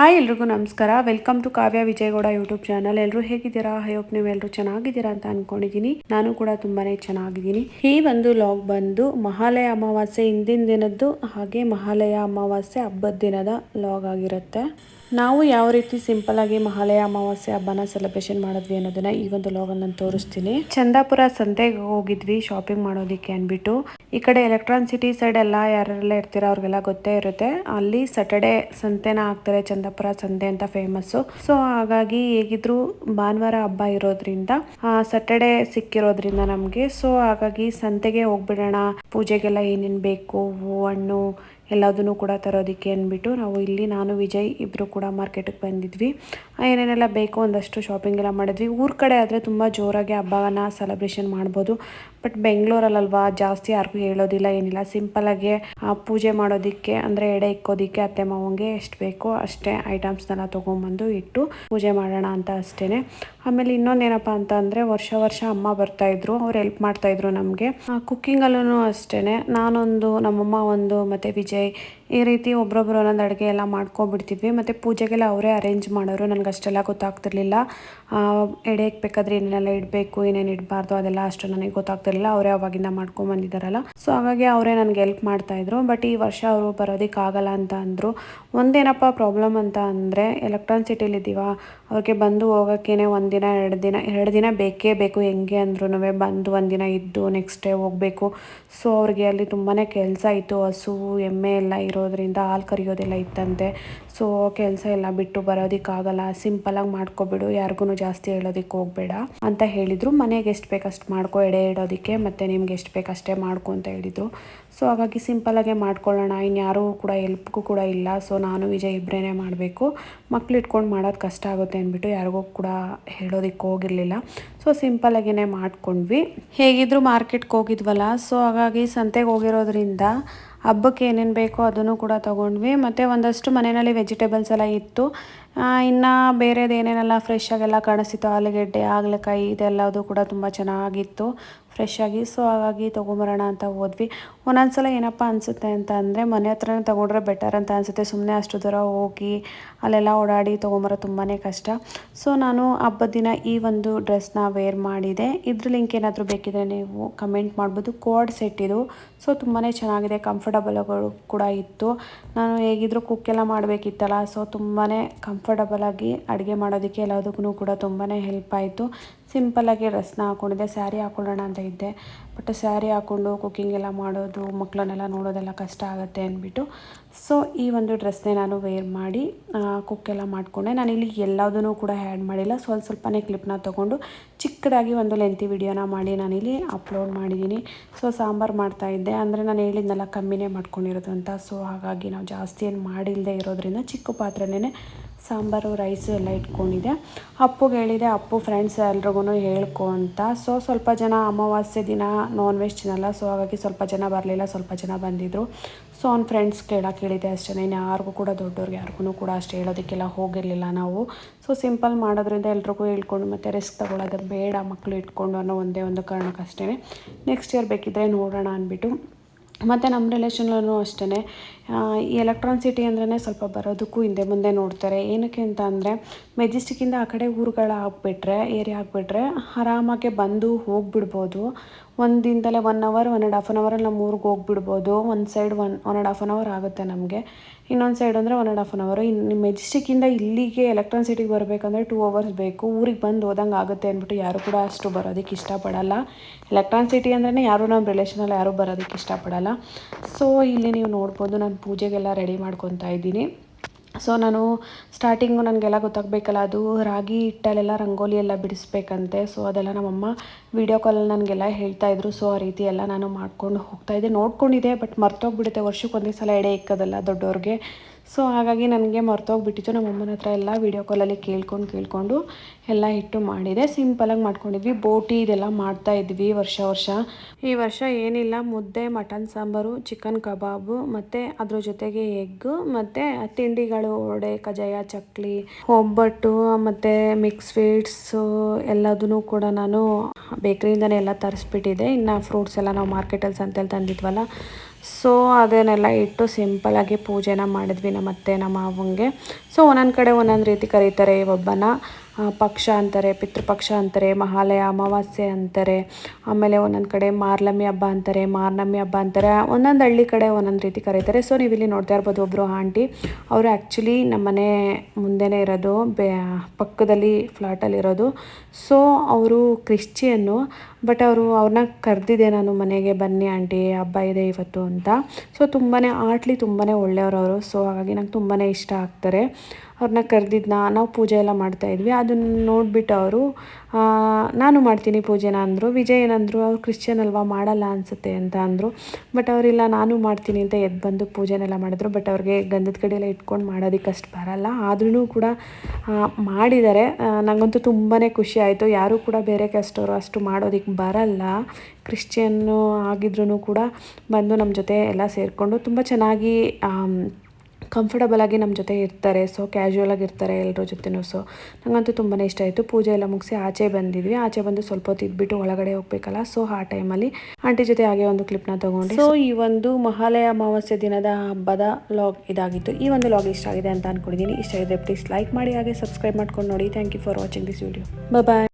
Hi ಎಲ್ರಿಗೂ ನಮಸ್ಕಾರ. Welcome to Kavya Vijayagowda YouTube channel ಎಲ್ಲರೂ ಹೇಗಿದ್ದೀರಾ? ಹೋಪ್ ನೀವು ಎಲ್ಲರೂ ಚೆನ್ನಾಗಿದ್ದೀರಾ ಅಂತ ಅನ್ಕೊಂಡಿದೀನಿ. ನಾನು ಕೂಡ ತುಂಬಾನೇ ಚೆನ್ನಾಗಿದ್ದೀನಿ. ಈ ಒಂದು ಲಾಗ್ ಬಂದು ಮಹಾಲಯ ಅಮಾವಾಸ್ಯೆ ಹಿಂದಿನ ದಿನದ್ದು ಹಾಗೆ ಮಹಾಲಯ ಅಮಾವಾಸ್ಯೆ ಹಬ್ಬದ ದಿನದ ಲಾಗ್ ಆಗಿರುತ್ತೆ. ನಾವು ಯಾವ ರೀತಿ ಸಿಂಪಲ್ ಆಗಿ ಮಹಾಲಯ ಅಮಾವಾಸ್ಯೆ ಹಬ್ಬನ ಸೆಲೆಬ್ರೇಷನ್ ಮಾಡಿದ್ವಿ ಅನ್ನೋದನ್ನ ಈ ಒಂದು ಲಾಗ್ ನಾನು ತೋರಿಸ್ತೀನಿ. ಚಂದಾಪುರ ಸಂತೆಗೆ ಹೋಗಿದ್ವಿ ಶಾಪಿಂಗ್ ಮಾಡೋದಿಕ್ಕೆ ಅಂದ್ಬಿಟ್ಟು ಈ ಕಡೆ ಎಲೆಕ್ಟ್ರಾನ್ ಸಿಟಿ ಸೈಡ್ ಎಲ್ಲ ಯಾರೆಲ್ಲ ಇರ್ತೀರ ಅವ್ರಿಗೆಲ್ಲ ಗೊತ್ತೇ ಇರುತ್ತೆ. ಅಲ್ಲಿ ಸಟರ್ಡೆ ಸಂತೆನ ಹಾಕ್ತಾರೆ ಚಂದಾಪುರ ಸಂದೆ ಅಂತ ಫೇಮಸ್ಸು ಸೊ ಹಾಗಾಗಿ ಹೇಗಿದ್ರು ಭಾನುವಾರ ಹಬ್ಬ ಇರೋದ್ರಿಂದ ಸಟರ್ಡೆ ಸಿಕ್ಕಿರೋದ್ರಿಂದ ನಮಗೆ. ಸೊ ಹಾಗಾಗಿ ಸಂತೆಗೆ ಹೋಗ್ಬಿಡೋಣ. ಪೂಜೆಗೆಲ್ಲ ಏನೇನು ಬೇಕು? ಹೂವು, ಹಣ್ಣು ಎಲ್ಲದನ್ನು ಕೂಡ ತರೋದಕ್ಕೆ ಅಂದ್ಬಿಟ್ಟು ನಾವು ಇಲ್ಲಿ ನಾನು, ವಿಜಯ್ ಇಬ್ಬರು ಕೂಡ ಮಾರ್ಕೆಟಿಗೆ ಬಂದಿದ್ವಿ. ಏನೇನೆಲ್ಲ ಬೇಕು ಒಂದಷ್ಟು ಶಾಪಿಂಗ್ ಎಲ್ಲ ಮಾಡಿದ್ವಿ. ಊರ ಕಡೆ ಆದರೆ ತುಂಬ ಜೋರಾಗಿ ಹಬ್ಬನ ಸೆಲೆಬ್ರೇಷನ್ ಮಾಡ್ಬೋದು. ಬಟ್ ಬೆಂಗಳೂರಲ್ಲಲ್ವಾ, ಜಾಸ್ತಿ ಯಾರಿಗೂ ಹೇಳೋದಿಲ್ಲ, ಏನಿಲ್ಲ. ಸಿಂಪಲಾಗಿ ಪೂಜೆ ಮಾಡೋದಕ್ಕೆ, ಅಂದರೆ ಎಡೆ ಇಕ್ಕೋದಕ್ಕೆ ಅತ್ತೆ ಮಾವಂಗೆ ಎಷ್ಟು ಬೇಕೋ ಅಷ್ಟೇ ಐಟಮ್ಸ್ನೆಲ್ಲ ತೊಗೊಂಬಂದು ಇಟ್ಟು ಪೂಜೆ ಮಾಡೋಣ ಅಂತ ಅಷ್ಟೇ ಆಮೇಲೆ ಇನ್ನೊಂದೇನಪ್ಪ ಅಂತ ಅಂದರೆ, ವರ್ಷ ವರ್ಷ ಅಮ್ಮ ಬರ್ತಾಯಿದ್ರು ಅವ್ರು ಹೆಲ್ಪ್ ಮಾಡ್ತಾಯಿದ್ರು ನಮಗೆ. ಕುಕ್ಕಿಂಗಲ್ಲೂ ಅಷ್ಟೇ ನಾನೊಂದು, ನಮ್ಮಮ್ಮ ಒಂದು, ಮತ್ತು ವಿಜಯ್ Okay. ಈ ರೀತಿ ಒಬ್ರೊಬ್ರು ಒಂದೊಂದು ಅಡುಗೆ ಎಲ್ಲ ಮಾಡ್ಕೊಬಿಡ್ತಿದ್ವಿ ಮತ್ತು ಪೂಜೆಗೆಲ್ಲ ಅವರೇ ಅರೇಂಜ್ ಮಾಡೋರು. ನನಗೆ ಅಷ್ಟೆಲ್ಲ ಗೊತ್ತಾಗ್ತಿರ್ಲಿಲ್ಲ. ಎಡೆ ಬೇಕಾದ್ರೆ ಏನೇನೆಲ್ಲ ಇಡಬೇಕು, ಏನೇನು ಇಡಬಾರ್ದು ಅದೆಲ್ಲ ಅಷ್ಟು ನನಗೆ ಗೊತ್ತಾಗ್ತಿರ್ಲಿಲ್ಲ. ಅವರೇ ಅವಾಗಿಂದ ಮಾಡ್ಕೊಂಬಂದಿದ್ದಾರಲ್ಲ ಸೊ ಹಾಗಾಗಿ ಅವರೇ ನನಗೆ ಹೆಲ್ಪ್ ಮಾಡ್ತಾಯಿದ್ರು ಬಟ್ ಈ ವರ್ಷ ಅವರು ಬರೋದಕ್ಕಾಗಲ್ಲ ಅಂತ ಅಂದರು. ಒಂದೇನಪ್ಪ ಪ್ರಾಬ್ಲಮ್ ಅಂತ ಅಂದರೆ ಎಲೆಕ್ಟ್ರಾನ್ ಸಿಟಿಲಿದ್ದೀವ ಅವ್ರಿಗೆ ಬಂದು ಹೋಗೋಕ್ಕೇನೆ ಒಂದಿನ ಎರಡು ದಿನ ಎರಡು ದಿನ ಬೇಕೇ ಬೇಕು. ಹೆಂಗೆ ಅಂದ್ರೂ ಬಂದು ಒಂದಿನ ಇದ್ದು ನೆಕ್ಸ್ಟ್ ಡೇ ಹೋಗಬೇಕು. ಸೊ ಅವ್ರಿಗೆ ಅಲ್ಲಿ ತುಂಬಾ ಕೆಲಸ ಇತ್ತು. ಹಸು, ಎಮ್ಮೆ ಎಲ್ಲ ಇರೋದ್ರಿಂದ ಹಾಲು ಕರಿಯೋದೆಲ್ಲ ಇತ್ತಂತೆ. ಸೊ ಕೆಲಸ ಎಲ್ಲ ಬಿಟ್ಟು ಬರೋದಕ್ಕಾಗಲ್ಲ. ಸಿಂಪಲಾಗಿ ಮಾಡ್ಕೊಬಿಡು. ಯಾರಿಗೂ ಜಾಸ್ತಿ ಹೇಳೋದಕ್ಕೆ ಹೋಗಬೇಡ ಅಂತ ಹೇಳಿದರು. ಮನೆಗೆ ಎಷ್ಟು ಬೇಕಷ್ಟು ಮಾಡ್ಕೊ, ಎಡೆ ಇಡೋದಕ್ಕೆ ಮತ್ತು ನಿಮ್ಗೆ ಎಷ್ಟು ಬೇಕಷ್ಟೇ ಮಾಡ್ಕೊ ಅಂತ ಹೇಳಿದರು. ಸೊ ಹಾಗಾಗಿ ಸಿಂಪಲಾಗೆ ಮಾಡ್ಕೊಳ್ಳೋಣ. ಇನ್ಯಾರೂ ಕೂಡ ಎಲ್ಪ್ಗೂ ಕೂಡ ಇಲ್ಲ. ಸೊ ನಾನು, ವಿಜಯ್ ಇಬ್ಬರೇ ಮಾಡಬೇಕು. ಮಕ್ಳು ಇಟ್ಕೊಂಡು ಮಾಡೋದು ಕಷ್ಟ ಆಗುತ್ತೆ ಅಂದ್ಬಿಟ್ಟು ಯಾರಿಗೂ ಕೂಡ ಹೇಳೋದಕ್ಕೆ ಹೋಗಿರಲಿಲ್ಲ. ಸೊ ಸಿಂಪಲಾಗೇ ಮಾಡ್ಕೊಂಡ್ವಿ. ಹೇಗಿದ್ರು ಮಾರ್ಕೆಟ್ಗೆ ಹೋಗಿದ್ವಲ್ಲ ಸೊ ಹಾಗಾಗಿ ಸಂತೆಗೆ ಹೋಗಿರೋದ್ರಿಂದ ಹಬ್ಬಕ್ಕೆ ಏನೇನು ಬೇಕೋ ಅದನ್ನು ಕೂಡ ತೊಗೊಂಡ್ವಿ. ಮತ್ತು ಒಂದಷ್ಟು ಮನೆಯಲ್ಲಿ ವೆಜಿಟೇಬಲ್ಸ್ ಎಲ್ಲ ಇತ್ತು. ಇನ್ನು ಬೇರೆದು ಏನೇನೆಲ್ಲ ಫ್ರೆಶ್ ಆಗೆಲ್ಲ ಕಾಣಿಸ್ತಿತ್ತು, ಆಲೂಗೆಡ್ಡೆ ಹಾಗಲಕಾಯಿ ಇದೆಲ್ಲದು ಕೂಡ ತುಂಬ ಚೆನ್ನಾಗಿತ್ತು ಫ್ರೆಶ್ ಆಗಿ. ಸೊ ಹಾಗಾಗಿ ತೊಗೊಂಬರೋಣ ಅಂತ ಹೋದ್ವಿ. ಒಂದೊಂದು ಸಲ ಏನಪ್ಪ ಅನಿಸುತ್ತೆ ಅಂತ ಅಂದರೆ, ಮನೆ ಹತ್ರನೇ ತೊಗೊಂಡ್ರೆ ಬೆಟರ್ ಅಂತ ಅನಿಸುತ್ತೆ. ಸುಮ್ಮನೆ ಅಷ್ಟು ದೂರ ಹೋಗಿ ಅಲ್ಲೆಲ್ಲ ಓಡಾಡಿ ತೊಗೊಂಬರೋ ತುಂಬಾ ಕಷ್ಟ. ಸೊ ನಾನು ಹಬ್ಬದ ದಿನ ಈ ಒಂದು ಡ್ರೆಸ್ನ ವೇರ್ ಮಾಡಿದೆ. ಇದ್ರ ಲಿಂಕ್ ಏನಾದರೂ ಬೇಕಿದ್ರೆ ನೀವು ಕಮೆಂಟ್ ಮಾಡ್ಬೋದು. ಕೋಡ್ ಸೆಟ್ ಇದು. ಸೊ ತುಂಬಾ ಚೆನ್ನಾಗಿದೆ. ಕಂಫರ್ಟಬಲ್ಗಳು ಕೂಡ ಇತ್ತು. ನಾನು ಹೇಗಿದ್ರು ಕುಕ್ಕೆಲ್ಲ ಮಾಡಬೇಕಿತ್ತಲ್ಲ ಸೊ ತುಂಬಾ ಕಂಫರ್ಟಬಲಾಗಿ ಅಡುಗೆ ಮಾಡೋದಕ್ಕೆ ಎಲ್ಲದಕ್ಕೂ ಕೂಡ ತುಂಬಾ ಹೆಲ್ಪ್ ಆಯಿತು. ಸಿಂಪಲ್ಲಾಗಿ ಡ್ರೆಸ್ನ ಹಾಕ್ಕೊಂಡಿದ್ದೆ ಸ್ಯಾರಿ ಹಾಕ್ಕೊಳ್ಳೋಣ ಅಂತ ಇದ್ದೆ. ಬಟ್ ಸ್ಯಾರಿ ಹಾಕ್ಕೊಂಡು ಕುಕ್ಕಿಂಗ್ ಎಲ್ಲ ಮಾಡೋದು ಮಕ್ಕಳನ್ನೆಲ್ಲ ನೋಡೋದೆಲ್ಲ ಕಷ್ಟ ಆಗುತ್ತೆ ಅಂದ್ಬಿಟ್ಟು. ಸೊ ಈ ಒಂದು ಡ್ರೆಸ್ನೇ ನಾನು ವೇರ್ ಮಾಡಿ ಕುಕ್ಕೆಲ್ಲ ಮಾಡಿಕೊಂಡೆ. ನಾನಿಲ್ಲಿ ಎಲ್ಲದನ್ನೂ ಕೂಡ ಆ್ಯಡ್ ಮಾಡಿಲ್ಲ. ಸ್ವಲ್ಪ ಸ್ವಲ್ಪನೇ ಕ್ಲಿಪ್ನ ತೊಗೊಂಡು ಚಿಕ್ಕದಾಗಿ ಒಂದು ಲೆಂತಿ ವಿಡಿಯೋನ ಮಾಡಿ ನಾನಿಲ್ಲಿ ಅಪ್ಲೋಡ್ ಮಾಡಿದ್ದೀನಿ ಸೊ ಸಾಂಬಾರು ಮಾಡ್ತಾಯಿದ್ದೆ ಅಂದರೆ ನಾನು ಹೇಳಿದ್ನೆಲ್ಲ ಕಮ್ಮಿನೇ ಮಾಡ್ಕೊಂಡಿರೋದು ಅಂತ. ಸೊ ಹಾಗಾಗಿ ನಾವು ಜಾಸ್ತಿ ಏನು ಮಾಡಿಲ್ಲದೆ ಇರೋದ್ರಿಂದ ಚಿಕ್ಕ ಪಾತ್ರೆನೇ ಸಾಂಬಾರು ರೈಸು ಎಲ್ಲ ಇಟ್ಕೊಂಡಿದ್ದೆ. ಅಪ್ಪುಗೆ ಹೇಳಿದೆ, ಅಪ್ಪು ಫ್ರೆಂಡ್ಸ್ ಎಲ್ರಿಗೂ ಹೇಳ್ಕೊ ಅಂತ. ಸೊ ಸ್ವಲ್ಪ ಜನ ಅಮಾವಾಸ್ಯೆ ದಿನ ನಾನ್ ವೆಜ್ ತಿನ್ನಲ್ಲ. ಸೊ ಹಾಗಾಗಿ ಸ್ವಲ್ಪ ಜನ ಬರಲಿಲ್ಲ, ಸ್ವಲ್ಪ ಜನ ಬಂದಿದ್ದರು ಸೊ ಅವ್ನ ಫ್ರೆಂಡ್ಸ್ ಕೇಳೋಕೆ ಹೇಳಿದೆ ಅಷ್ಟೇ ಇನ್ನು ಯಾರಿಗೂ ಕೂಡ ದೊಡ್ಡವ್ರಿಗೆ ಯಾರಿಗೂ ಕೂಡ ಅಷ್ಟು ಹೇಳೋದಕ್ಕೆಲ್ಲ ಹೋಗಿರಲಿಲ್ಲ ನಾವು. ಸೊ ಸಿಂಪಲ್ ಮಾಡೋದ್ರಿಂದ ಎಲ್ರಿಗೂ ಹೇಳ್ಕೊಂಡು ಮತ್ತು ರಿಸ್ಕ್ ತೊಗೊಳೋದು ಬೇಡ ಮಕ್ಕಳು ಇಟ್ಕೊಂಡು ಅನ್ನೋ ಒಂದೇ ಒಂದು ಕಾರಣಕ್ಕಷ್ಟೇ ನೆಕ್ಸ್ಟ್ ಇಯರ್ ಬೇಕಿದ್ದರೆ ನೋಡೋಣ ಅಂದ್ಬಿಟ್ಟು. ಮತ್ತು ನಮ್ಮ ರಿಲೇಷನ್ಲೂ ಅಷ್ಟೇ ಈ ಎಲೆಕ್ಟ್ರಾನ್ ಸಿಟಿ ಅಂದ್ರೇ ಸ್ವಲ್ಪ ಬರೋದಕ್ಕೂ ಹಿಂದೆ ಮುಂದೆ ನೋಡ್ತಾರೆ. ಏನಕ್ಕೆ ಅಂತ ಅಂದರೆ ಮೆಜೆಸ್ಟಿಕ್ಕಿಂದ ಆ ಕಡೆ ಊರುಗಳು ಹಾಕ್ಬಿಟ್ರೆ ಏರಿಯಾ ಹಾಕ್ಬಿಟ್ರೆ ಆರಾಮಾಗೆ ಬಂದು ಹೋಗಿಬಿಡ್ಬೋದು. ಒಂದು ದಿನದಲ್ಲೇ one hour one and half an ಅವರಲ್ಲಿ ನಮ್ಮ ಊರಿಗೆ ಹೋಗ್ಬಿಡ್ಬೋದು. ಒಂದು side one one and half an hour ಆಗುತ್ತೆ ನಮಗೆ. ಇನ್ನೊಂದು ಸೈಡ್ ಅಂದರೆ ಒನ್ ಆ್ಯಂಡ್ ಹಾಫ್ ಆನ್ ಅವರು ಇನ್ನು ಮೆಜೆಸ್ಟಿಕ್ಕಿಂದ ಇಲ್ಲಿಗೆ ಎಲೆಕ್ಟ್ರಾನ್ ಸಿಟಿಗೆ ಬರಬೇಕಂದ್ರೆ ಟೂ ಅವರ್ಸ್ ಬೇಕು. ಊರಿಗೆ ಬಂದು ಹೋದಂಗೆ ಆಗುತ್ತೆ ಅಂದ್ಬಿಟ್ಟು ಯಾರು ಕೂಡ ಅಷ್ಟು ಬರೋದಕ್ಕೆ ಇಷ್ಟಪಡಲ್ಲ. ಎಲೆಕ್ಟ್ರಾನ್ ಸಿಟಿ ಅಂದ್ರೆ ಯಾರು ನಮ್ಮ ರಿಲೇಷನಲ್ಲಿ ಯಾರೂ ಬರೋದಕ್ಕೆ ಇಷ್ಟಪಡಲ್ಲ. ಸೊ ಇಲ್ಲಿ ನೀವು ನೋಡ್ಬೋದು ನಾನು ಪೂಜೆಗೆಲ್ಲ ರೆಡಿ ಮಾಡ್ಕೊತಾ ಇದ್ದೀನಿ. ಸೊ ನಾನು ಸ್ಟಾರ್ಟಿಂಗು ನನಗೆಲ್ಲ ಗೊತ್ತಾಗಬೇಕಲ್ಲ, ಅದು ರಾಗಿ ಹಿಟ್ಟಲ್ಲೆಲ್ಲ ರಂಗೋಲಿ ಎಲ್ಲ ಬಿಡಿಸ್ಬೇಕಂತೆ. ಸೊ ಅದೆಲ್ಲ ನಮ್ಮಮ್ಮ ವೀಡಿಯೋ ಕಾಲಲ್ಲಿ ನನಗೆಲ್ಲ ಹೇಳ್ತಾಯಿದ್ರು ಸೊ ಆ ರೀತಿ ಎಲ್ಲ ನಾನು ಮಾಡ್ಕೊಂಡು ಹೋಗ್ತಾಯಿದ್ದೆ ನೋಡ್ಕೊಂಡಿದ್ದೆ ಬಟ್ ಮರ್ತೋಗ್ಬಿಡುತ್ತೆ. ವರ್ಷಕ್ಕೆ ಒಂದೇ ಸಲ ಎಡೆ ಇಕ್ಕೋದಲ್ಲ ದೊಡ್ಡವ್ರಿಗೆ ಸೊ ಹಾಗಾಗಿ ನನಗೆ ಮರ್ತೋಗ್ಬಿಟ್ಟಿತ್ತು. ನಮ್ಮ ಅಮ್ಮನ ಹತ್ರ ಎಲ್ಲ ವೀಡಿಯೋ ಕಾಲಲ್ಲಿ ಕೇಳ್ಕೊಂಡು ಕೇಳ್ಕೊಂಡು ಎಲ್ಲ ಹಿಟ್ಟು ಮಾಡಿದೆ. ಸಿಂಪಲಾಗಿ ಮಾಡ್ಕೊಂಡಿದ್ವಿ. ಬೋಟಿ ಇದೆಲ್ಲ ಮಾಡ್ತಾ ಇದ್ವಿ ವರ್ಷ ವರ್ಷ. ಈ ವರ್ಷ ಏನಿಲ್ಲ. ಮುದ್ದೆ, ಮಟನ್ ಸಾಂಬಾರು ಚಿಕನ್ ಕಬಾಬು ಮತ್ತು ಅದ್ರ ಜೊತೆಗೆ ಎಗ್ಗು ಮತ್ತು ತಿಂಡಿಗಳು ಒಡೆ ಕಜಾಯ ಚಕ್ಲಿ, ಒಬ್ಬಟ್ಟು ಮತ್ತು ಮಿಕ್ಸ್ ಸ್ವೀಟ್ಸು ಎಲ್ಲದೂ ಕೂಡ ನಾನು ಬೇಕ್ರಿಯಿಂದನೇ ಎಲ್ಲ ತರಿಸ್ಬಿಟ್ಟಿದ್ದೆ. ಇನ್ನು ಫ್ರೂಟ್ಸ್ ಎಲ್ಲ ನಾವು ಮಾರ್ಕೆಟಲ್ಲಿ ಸಂತೆಯಲ್ಲಿ ತಂದಿದ್ವಲ್ಲ ಸೊ ಅದನ್ನೆಲ್ಲ ಇಟ್ಟು ಸಿಂಪಲಾಗಿ ಪೂಜೆನ ಮಾಡಿದ್ವಿ ನಮ್ಮ ಅತ್ತೆ, ನಮ್ಮ ಮಾವಂಗೆ. ಸೊ ಒಂದೊಂದು ಕಡೆ ಒಂದೊಂದು ರೀತಿ ಕರೀತಾರೆ ಒಬ್ಬನ. ಪಕ್ಷ ಅಂತಾರೆ, ಪಿತೃಪಕ್ಷ ಅಂತಾರೆ, ಮಹಾಲಯ, ಅಮಾವಾಸ್ಯೆ ಅಂತಾರೆ. ಆಮೇಲೆ ಒಂದೊಂದು ಕಡೆ ಮಾರ್ಲಮಿ ಹಬ್ಬ ಅಂತಾರೆ ಮಾರ್ನಮಿ ಹಬ್ಬ ಅಂತಾರೆ. ಒಂದೊಂದು ಹಳ್ಳಿ ಕಡೆ ಒಂದೊಂದು ರೀತಿ ಕರೀತಾರೆ. ಸೊ ನೀವು ಇಲ್ಲಿ ನೋಡ್ತಾ ಇರ್ಬೋದು ಒಬ್ಬರು ಆಂಟಿ. ಅವರು ಆ್ಯಕ್ಚುಲಿ ನಮ್ಮನೆ ಮುಂದೆನೇ ಇರೋದು, ಬೆ, ಪಕ್ಕದಲ್ಲಿ ಫ್ಲಾಟಲ್ಲಿರೋದು ಸೊ ಅವರು ಕ್ರಿಶ್ಚಿಯನ್ನು ಬಟ್ ಅವರು ಅವ್ರನ್ನ ಕರೆದಿದ್ದೆ ನಾನು ಮನೆಗೆ, ಬನ್ನಿ ಆಂಟಿ, ಹಬ್ಬ ಇದೆ ಇವತ್ತು ಅಂತ. ಸೊ ತುಂಬಾ ಆಟ್ಲಿ ತುಂಬಾ ಒಳ್ಳೆಯವರು ಅವರು. ಸೊ ಹಾಗಾಗಿ ನಂಗೆ ತುಂಬಾ ಇಷ್ಟ ಆಗ್ತಾರೆ. ಅವ್ರನ್ನ ಕರೆದಿದ್ನ, ನಾವು ಪೂಜೆ ಎಲ್ಲ ಮಾಡ್ತಾ ಇದ್ವಿ. ಅದನ್ನ ನೋಡಿಬಿಟ್ಟು ಅವರು ನಾನು ಮಾಡ್ತೀನಿ ಪೂಜೆನ ಅಂದರು. ವಿಜಯ್ ಏನಂದರು, ಅವ್ರು ಕ್ರಿಶ್ಚಿಯನ್ ಅಲ್ವಾ? ಮಾಡಲ್ಲ ಅನಿಸುತ್ತೆ ಅಂತ ಅಂದರು. ಬಟ್ ಅವರಿಲ್ಲ ನಾನು ಮಾಡ್ತೀನಿ ಅಂತ ಎದ್ದು ಬಂದು ಪೂಜೆನೆಲ್ಲ ಮಾಡಿದ್ರು. ಬಟ್ ಅವ್ರಿಗೆ ಗಂಧದ ಕಡೆಯೆಲ್ಲ ಇಟ್ಕೊಂಡು ಮಾಡೋದಕ್ಕೆ ಅಷ್ಟು ಬರಲ್ಲ. ಆದ್ರೂ ಕೂಡ ಮಾಡಿದ್ದಾರೆ. ನನಗಂತೂ ತುಂಬಾ ಖುಷಿ ಆಯಿತು. ಯಾರೂ ಕೂಡ ಬೇರೆ ಕಷ್ಟವರು ಅಷ್ಟು ಮಾಡೋದಕ್ಕೆ ಬರಲ್ಲ. ಕ್ರಿಶ್ಚಿಯನ್ನು ಆಗಿದ್ರೂ ಕೂಡ ಬಂದು ನಮ್ಮ ಜೊತೆ ಎಲ್ಲ ಸೇರಿಕೊಂಡು ತುಂಬ ಚೆನ್ನಾಗಿ ಕಂಫರ್ಟಬಲ್ ಆಗಿ ನಮ್ಮ ಜೊತೆ ಇರ್ತಾರೆ. ಸೊ ಕ್ಯಾಶುವಲ್ ಆಗಿರ್ತಾರೆ ಎಲ್ಲರ ಜೊತೆನೂ. ಸೊ ನನಗಂತೂ ತುಂಬಾ ಇಷ್ಟ ಆಯಿತು. ಪೂಜೆ ಎಲ್ಲ ಮುಗಿಸಿ ಆಚೆ ಬಂದಿದ್ವಿ. ಆಚೆ ಬಂದು ಸ್ವಲ್ಪ ಹೊತ್ತು ಇದ್ಬಿಟ್ಟು ಒಳಗಡೆ ಹೋಗ್ಬೇಕಲ್ಲ? ಸೊ ಆ ಟೈಮಲ್ಲಿ ಆಂಟಿ ಜೊತೆ ಹಾಗೆ ಒಂದು ಕ್ಲಿಪ್ನ ತೊಗೊಂಡೆ. ಸೊ ಈ ಒಂದು ಮಹಾಲಯ ಅಮಾವಾಸ್ಯೆ ದಿನದ ಹಬ್ಬದ ಲಾಗ್ ಇದಾಗಿತ್ತು. ಈ ಒಂದು ಲಾಗ್ ಇಷ್ಟ ಆಗಿದೆ ಅಂತ ಅಂದ್ಕೊಂಡಿದ್ದೀನಿ ಇಷ್ಟ ಇದ್ದರೆ ಪ್ಲೀಸ್ ಲೈಕ್ ಮಾಡಿ ಹಾಗೆ ಸಬ್ಸ್ಕ್ರೈಬ್ ಮಾಡ್ಕೊಂಡು ನೋಡಿ. Thank you for watching this video bye